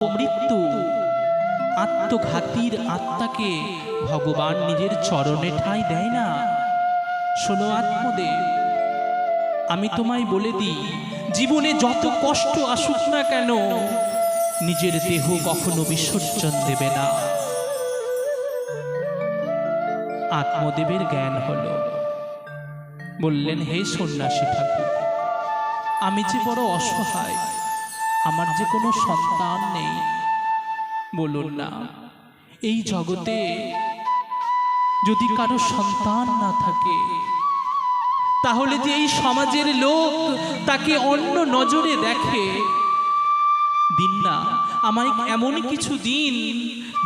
অপমৃত্যু আত্মঘাতীর আত্মাকে ভগবান নিজের চরণে ঠাঁই দেয় না। শোনো আত্মদেব, আমি তোমায় বলে দিই, জীবনে যত কষ্ট আসুক না কেন, নিজের দেহ কখনো বিসর্জন দেবে না। আত্মদেবের জ্ঞান হল। বললেন, হে সন্ন্যাসী ঠাকুর, আমি যে বড় অসহায় আমার যে কোনো সন্তান নেই। বলুন না। এই জগতে যদি কারও সন্তান না থাকে তাহলে যে এই সমাজের লোক তাকে অন্য নজরে দেখে। দিন না আমায় এমন কিছু দিন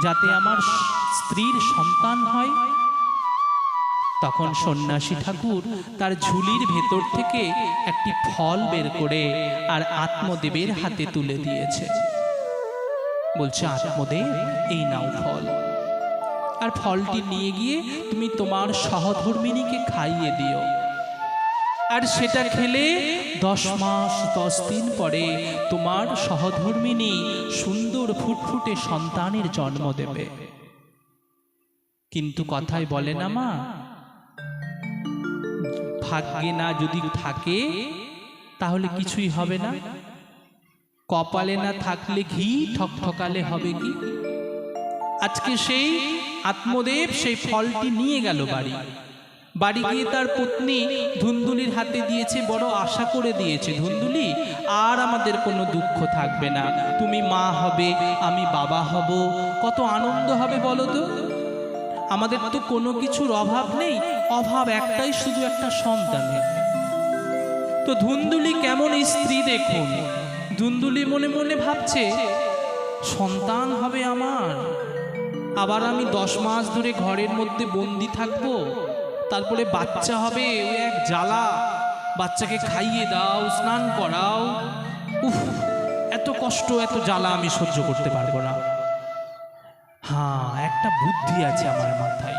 যাতে আমার স্ত্রীর সন্তান হয়। তখন সন্ন্যাসী ঠাকুর তার ঝুলির ভেতর থেকে একটি ফল বের করে আর আত্মদেবের হাতে তুলে দিয়েছে। বলছে আত্মদেব এই নাও ফল। আর ফলটি নিয়ে গিয়ে তুমি তোমার সহধর্মিনীকে খাইয়ে দিও। আর সেটা খেলে দশ মাস দশ দিন পরে তোমার সহধর্মিনী সুন্দর ফুটফুটে সন্তানের জন্ম দেবে। কিন্তু কথায় বলে না মা ভাগ্যে না যদি থাকে তাহলে কিছুই হবে না। কপালে না থাকলে ঘি ঠকঠকালে হবে কি? আজকে সেই আত্মদেব সেই ফলটি নিয়ে গেল বাড়ি। বাড়ি। গিয়ে তার পত্নী ধুন্দুলির হাতে দিয়েছে বড় আশা করে দিয়েছে ধুন্দুলি আর আমাদের কোনো দুঃখ থাকবে না। তুমি মা হবে আমি বাবা হব। কত আনন্দ হবে বলো তো? আমাদের তো কোনো কিছুর অভাব নেই। অভাব একটাই শুধু একটা সন্তানের। তো ধুন্দুলি কেমন স্ত্রী দেখুন? ধুন্দুলি মনে মনে ভাবছে, সন্তান হবে আমার। আবার আমি দশ মাস ধরে ঘরের মধ্যে বন্দি থাকব। তারপরে বাচ্চা হবে ওই এক জ্বালা। বাচ্চাকে খাইয়ে দাও, স্নান করাও। উফ, এত কষ্ট, এত জ্বালা আমি সহ্য করতে পারব না। হ্যাঁ একটা বুদ্ধি আছে আমার মাথায়।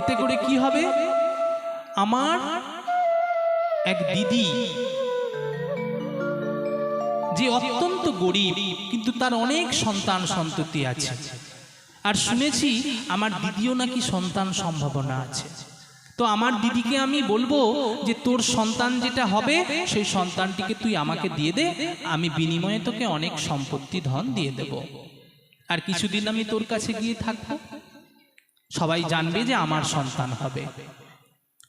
এতে করে কি হবে? আমার এক দিদি, যে অত্যন্ত গরিব, কিন্তু তার অনেক সন্তান সন্ততি আছে। আর শুনেছি আমার দিদিও নাকি সন্তান সম্ভাবনা আছে। তো আমার দিদিকে আমি বলব যে, তোর সন্তান যেটা হবে, সেই সন্তানটিকে তুই আমাকে দিয়ে দে, আমি বিনিময়ে তোকে অনেক সম্পত্তি ধন দিয়ে দেব। আর কিছুদিন আমি তোর কাছে গিয়ে থাকব। সবাই জানবে যে আমার সন্তান হবে।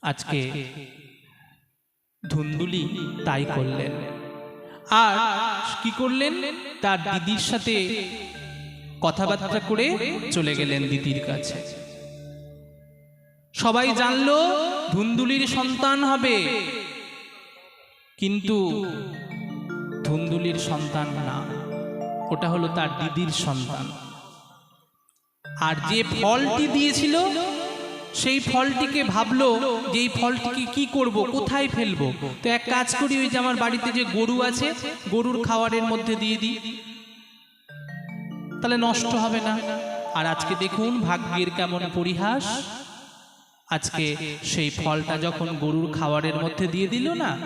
আজকে ধুন্দুলি তাই করলেন। আর কি করলেন? তার দিদির সাথে কথাবার্তা করে চলে গেলেন দিদির কাছে। সবাই জানলো ধুন্দুলির সন্তান হবে। কিন্তু ধুন্দুলির সন্তান না। ওটা হলো তার দিদির সন্তান। আর যে ফলটি দিয়েছিল, সেই ফলটিকে ভাবলো যে এই ফলটিকে কি করব, কোথায় ফেলব? তো এক কাজ করি, ওই যে আমার বাড়িতে যে গরু আছে, গরুর খাবারের মধ্যে দিয়ে দিই। তাহলে নষ্ট হবে না। আর আজকে দেখুন ভাগ্যের কেমন পরিহাস। আজকে সেই ফলটা যখন গরুর খাওয়ারের মধ্যে দিয়ে দিল না